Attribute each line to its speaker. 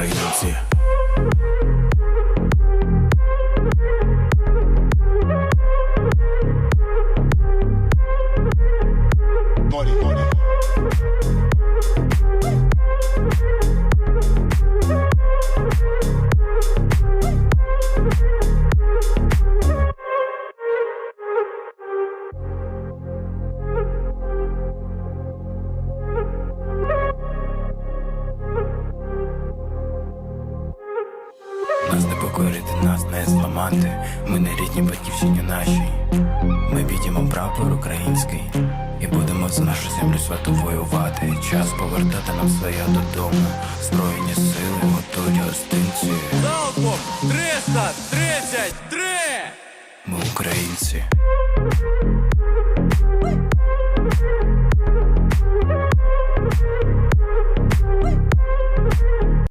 Speaker 1: українці. Покорити, нас не зламати. Ми не рідні батьківщині нашій. Ми підіймо прапор український і будемо за нашу землю свято воювати. Час повертати нам своє додому. Збройні сили готують гостинці.
Speaker 2: Залпом 333!
Speaker 1: Ми українці.